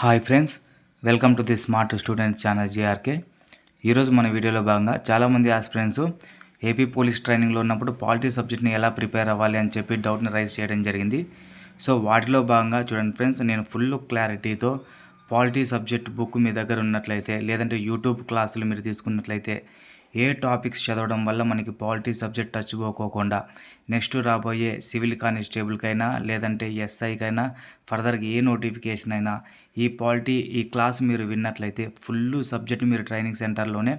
Hi friends welcome to the smart student channel JRK ఈరోజు మన వీడియోలో భాగంగా చాలామంది ఆస్పిరెంట్స్ ఏపీ పోలీస్ ట్రైనింగ్లో ఉన్నప్పుడు పాలిటీ సబ్జెక్ట్ని ఎలా ప్రిపేర్ అవ్వాలి అని చెప్పి డౌట్ని రైజ్ చేయడం జరిగింది. సో వాటిలో భాగంగా చూడండి ఫ్రెండ్స్ నేను ఫుల్ క్లారిటీతో పాలిటీ సబ్జెక్ట్ బుక్ మీ దగ్గర ఉన్నట్లయితే లేదంటే యూట్యూబ్ క్లాసులు మీరు తీసుకున్నట్లయితే ఏ టాపిక్స్ చదవడం వల్ల మనకి పాలిటీ సబ్జెక్ట్ టచ్ పోకోకుండా నెక్స్ట్ రాబోయే సివిల్ కానిస్టేబుల్కైనా లేదంటే ఎస్ఐకైనా ఫర్దర్గా ఏ నోటిఫికేషన్ అయినా ఈ పాలిటీ ఈ క్లాస్ మీరు విన్నట్లయితే ఫుల్ సబ్జెక్ట్ మీరు ట్రైనింగ్ సెంటర్లోనే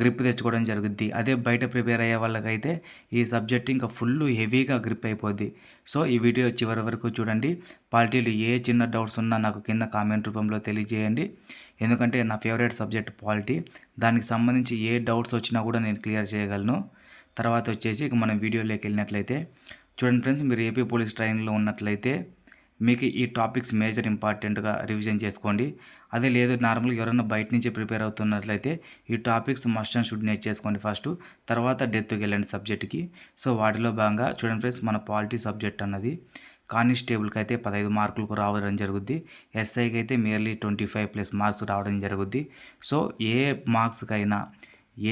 గ్రిప్ తెచ్చుకోవడం జరుగుద్ది. అదే బయట ప్రిపేర్ అయ్యే వాళ్ళకైతే ఈ సబ్జెక్ట్ ఇంకా ఫుల్ హెవీగా గ్రిప్ అయిపోద్ది. సో ఈ వీడియో చివరి వరకు చూడండి. పాలిటీలు ఏ చిన్న డౌట్స్ ఉన్నా నాకు కింద కామెంట్ రూపంలో తెలియజేయండి. ఎందుకంటే నా ఫేవరెట్ సబ్జెక్ట్ పాలిటీ. దానికి సంబంధించి ఏ డౌట్స్ వచ్చినా కూడా నేను క్లియర్ చేయగలను. తర్వాత వచ్చేసి ఇక మనం వీడియోలోకి వెళ్ళినట్లయితే చూడండి ఫ్రెండ్స్ మీరు ఏపీ పోలీస్ ట్రైనింగ్లో ఉన్నట్లయితే మీకు ఈ టాపిక్స్ మేజర్ ఇంపార్టెంట్గా రివిజన్ చేసుకోండి. అదే లేదు నార్మల్గా ఎవరైనా బయట నుంచి ప్రిపేర్ అవుతున్నట్లయితే ఈ టాపిక్స్ మస్ట్ అండ్ షుడ్ నేర్చేసుకోండి ఫస్ట్. తర్వాత డెత్కి వెళ్ళండి సబ్జెక్ట్కి. సో వాటిలో భాగంగా చూడండి ఫ్రెండ్స్ మన పాలిటీ సబ్జెక్ట్ అన్నది. కానిస్టేబుల్కి అయితే పదహైదు మార్కులకు రావడం జరుగుద్ది. ఎస్ఐకి అయితే merely twenty five plus marks రావడం జరుగుద్ది. సో ఏ మార్క్స్కైనా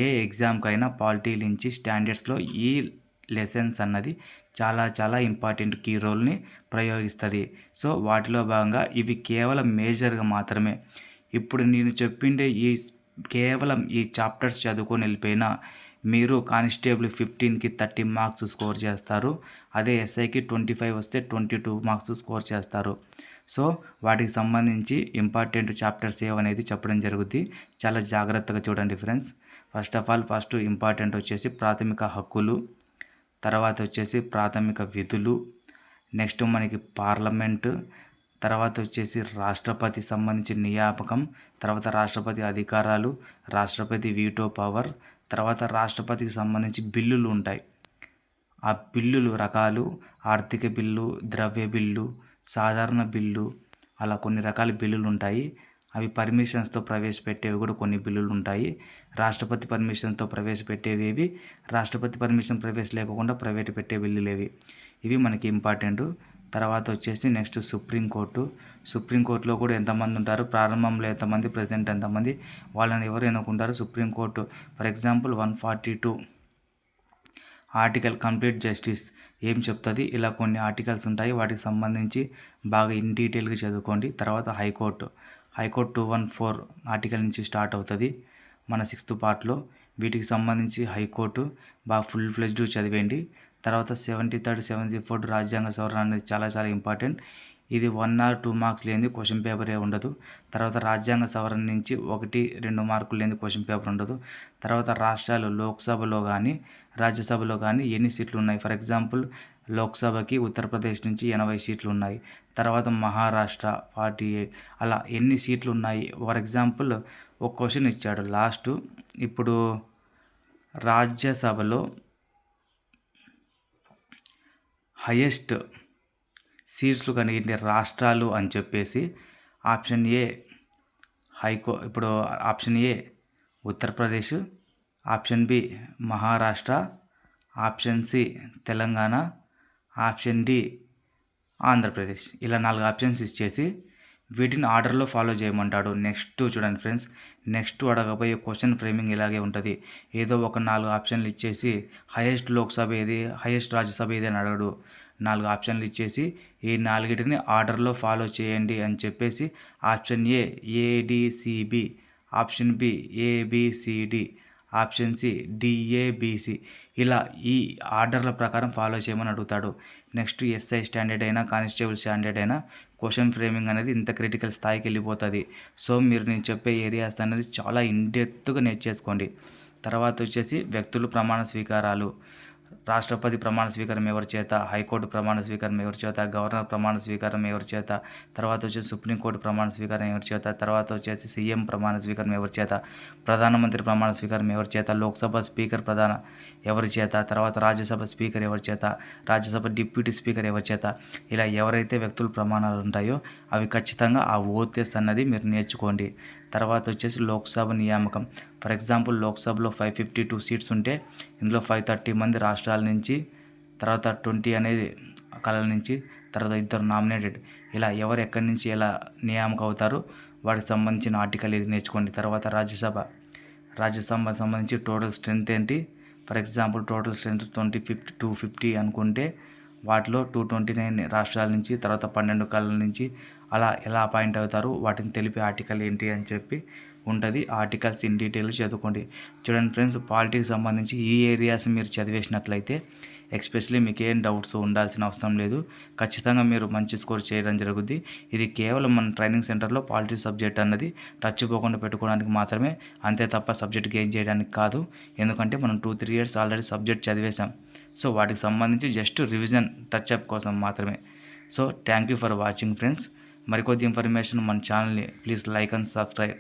ఏ ఎగ్జామ్కైనా పాలిటీ నుంచి స్టాండర్డ్స్లో ఈ లెసన్స్ అన్నది చాలా చాలా ఇంపార్టెంట్ కీ రోల్ని ప్రయోగిస్తుంది. సో వాటిలో భాగంగా ఇవి కేవలం మేజర్గా మాత్రమే. ఇప్పుడు నేను చెప్పిండే ఈ కేవలం ఈ చాప్టర్స్ చదువుకొని వెళ్ళిపోయినా మీరు కానిస్టేబుల్ ఫిఫ్టీన్కి థర్టీ మార్క్స్ స్కోర్ చేస్తారు. అదే ఎస్ఐకి ట్వంటీ ఫైవ్ వస్తే ట్వంటీ టూ మార్క్స్ స్కోర్ చేస్తారు. సో వాటికి సంబంధించి ఇంపార్టెంట్ చాప్టర్స్ ఏవనేది చెప్పడం జరుగుద్ది. చాలా జాగ్రత్తగా చూడండి friends. First of all first important వచ్చేసి ప్రాథమిక హక్కులు. తర్వాత వచ్చేసి ప్రాథమిక విధులు నెక్స్ట్ మనకి పార్లమెంటు తర్వాత వచ్చేసి రాష్ట్రపతి సంబంధించిన నియామకం తర్వాత రాష్ట్రపతి అధికారాలు రాష్ట్రపతి వీటో పవర్ తర్వాత రాష్ట్రపతికి సంబంధించి బిల్లులు ఉంటాయి. ఆ బిల్లులు రకాలు ఆర్థిక బిల్లు ద్రవ్య బిల్లు సాధారణ బిల్లు అలా కొన్ని రకాల బిల్లులు ఉంటాయి. అవి పర్మిషన్స్తో ప్రవేశపెట్టేవి కూడా కొన్ని బిల్లులు ఉంటాయి రాష్ట్రపతి పర్మిషన్తో ప్రవేశపెట్టేవి రాష్ట్రపతి పర్మిషన్ ప్రవేశ లేకుండా ప్రైవేట్ పెట్టే బిల్లులు ఇవి ఇవి మనకి ఇంపార్టెంట్. తర్వాత వచ్చేసి నెక్స్ట్ సుప్రీంకోర్టు సుప్రీంకోర్టులో కూడా ఎంతమంది ఉంటారు? ప్రారంభంలో ఎంతమంది? ప్రజెంట్ ఎంతమంది? వాళ్ళని ఎవరు ఎన్నుకుంటారు? Supreme court for example one forty two article complete justice ఏం చెప్తుంది? ఇలా కొన్ని ఆర్టికల్స్ ఉంటాయి. వాటికి సంబంధించి బాగా ఇన్ డీటెయిల్గా చదువుకోండి. తర్వాత high court. High court two one four article నుంచి స్టార్ట్ అవుతుంది. మన సిక్స్త్ పార్ట్లో వీటికి సంబంధించి హైకోర్టు బాగా ఫుల్ ఫ్లెజ్డ్ చదివేయండి. తర్వాత సెవెంటీ థర్డ్ సెవెంటీ ఫోర్త్ రాజ్యాంగ సవరణ అనేది చాలా చాలా ఇంపార్టెంట్. ఇది వన్ ఆర్ టూ మార్క్స్ లేని క్వశ్చన్ పేపరే ఉండదు. తర్వాత రాజ్యాంగ సవరణ నుంచి ఒకటి రెండు మార్కులు లేని క్వశ్చన్ పేపర్ ఉండదు. తర్వాత రాష్ట్రాలు లోక్సభలో కానీ రాజ్యసభలో కానీ ఎన్ని సీట్లు ఉన్నాయి? ఫర్ ఎగ్జాంపుల్ లోక్సభకి ఉత్తరప్రదేశ్ నుంచి ఎనభై సీట్లు ఉన్నాయి తర్వాత మహారాష్ట్ర ఫార్టీ ఎయిట్. అలా ఎన్ని సీట్లు ఉన్నాయి ఫర్ ఎగ్జాంపుల్ ఒక క్వశ్చన్ ఇచ్చాడు. లాస్ట్ ఇప్పుడు రాజ్యసభలో హయ్యెస్ట్ సీట్స్లు కలిగిన రాష్ట్రాలు అని చెప్పేసి ఆప్షన్ ఏ హైకో ఇప్పుడు option A Uttar Pradesh option B Maharashtra option C Telangana option D Andhra Pradesh. ఇలా నాలుగు ఆప్షన్స్ ఇచ్చేసి వీటిని ఆర్డర్లో ఫాలో చేయమంటాడు. నెక్స్ట్ చూడండి ఫ్రెండ్స్ నెక్స్ట్ అడగబోయే క్వశ్చన్ ఫ్రేమింగ్ ఇలాగే ఉంటుంది. ఏదో ఒక నాలుగు ఆప్షన్లు ఇచ్చేసి హయెస్ట్ లోక్సభ ఏది హయెస్ట్ రాజ్యసభ ఏది అని అడగడు. నాలుగు ఆప్షన్లు ఇచ్చేసి ఈ నాలుగిటిని ఆర్డర్లో ఫాలో చేయండి అని చెప్పేసి option A ADCB option B ABCD option C DABC ఇలా ఈ ఆర్డర్ల ప్రకారం ఫాలో చేయమని అడుగుతాడు. నెక్స్ట్ ఎస్ఐ స్టాండర్డ్ అయినా కానిస్టేబుల్ స్టాండర్డ్ అయినా క్వశ్చన్ ఫ్రేమింగ్ అనేది ఇంత క్రిటికల్ స్థాయికి వెళ్ళిపోతుంది. సో మీరు నేను చెప్పే ఏరియాస్ అనేది చాలా ఇండెత్తుగా నేర్చేసుకోండి. తర్వాత వచ్చేసి వ్యక్తులు ప్రమాణ స్వీకారాలు. రాష్ట్రపతి ప్రమాణ స్వీకారం ఎవరి చేత హైకోర్టు ప్రమాణ స్వీకారం ఎవరి చేత గవర్నర్ ప్రమాణ స్వీకారం ఎవరి చేత తర్వాత వచ్చేసి సుప్రీంకోర్టు ప్రమాణ స్వీకారం ఎవరి చేత తర్వాత వచ్చేసి సీఎం ప్రమాణ స్వీకారం ఎవరి చేత ప్రధానమంత్రి ప్రమాణ స్వీకారం ఎవరి చేత లోక్సభ స్పీకర్ ప్రధాన ఎవరి చేత తర్వాత రాజ్యసభ స్పీకర్ ఎవరి చేత రాజ్యసభ డిప్యూటీ స్పీకర్ ఎవరి చేత ఇలా ఎవరైతే వ్యక్తుల ప్రమాణాలు ఉంటాయో అవి ఖచ్చితంగా ఆ ఓతెస్ అన్నది మీరు నేర్చుకోండి. తర్వాత వచ్చేసి లోక్సభ నియామకం. ఫర్ ఎగ్జాంపుల్ లోక్సభలో ఫైవ్ ఫిఫ్టీ టూ సీట్స్ ఉంటే ఇందులో ఫైవ్ థర్టీ మంది రాష్ట్రాల నుంచి తర్వాత ట్వంటీ అనేది కళల నుంచి తర్వాత ఇద్దరు నామినేటెడ్. ఇలా ఎవరు ఎక్కడి నుంచి ఎలా నియామకం అవుతారు వాటికి సంబంధించిన ఆర్టికల్ ఇది నేర్చుకోండి. తర్వాత రాజ్యసభ. రాజ్యసభ సంబంధించి టోటల్ స్ట్రెంత్ ఏంటి? For example total strength twenty fifty two fifty అనుకుంటే వాటిలో టూ ట్వంటీ నైన్ రాష్ట్రాల నుంచి తర్వాత పన్నెండు కళల నుంచి అలా ఎలా అపాయింట్ అవుతారు వాటిని తెలిపే ఆర్టికల్ ఏంటి అని చెప్పి ఉంటుంది. ఆర్టికల్స్ ఇన్ డీటెయిల్ చదువుకోండి. చూడండి ఫ్రెండ్స్ పాలిటిక్స్ సంబంధించి ఈ ఏరియాస్ మీరు చదివేసినట్లయితే ఎక్స్పెషలీ మీకు ఏం డౌట్స్ ఉండాల్సిన అవసరం లేదు. ఖచ్చితంగా మీరు మంచి స్కోర్ చేయడం జరుగుద్ది. ఇది కేవలం మన ట్రైనింగ్ సెంటర్లో పాలిటిక్స్ సబ్జెక్ట్ అన్నది టచ్ పోకుండా పెట్టుకోవడానికి మాత్రమే అంతే తప్ప సబ్జెక్ట్ గెయిన్ చేయడానికి కాదు. ఎందుకంటే మనం two three years already subject చదివేశాం. So వాటికి సంబంధించి జస్ట్ రివిజన్ టచ్ అప్ కోసం మాత్రమే. So thank you for watching friends. మరికొద్ది ఇన్ఫర్మేషన్ మన ఛానల్ని ప్లీజ్ లైక్ అండ్ సబ్స్క్రైబ్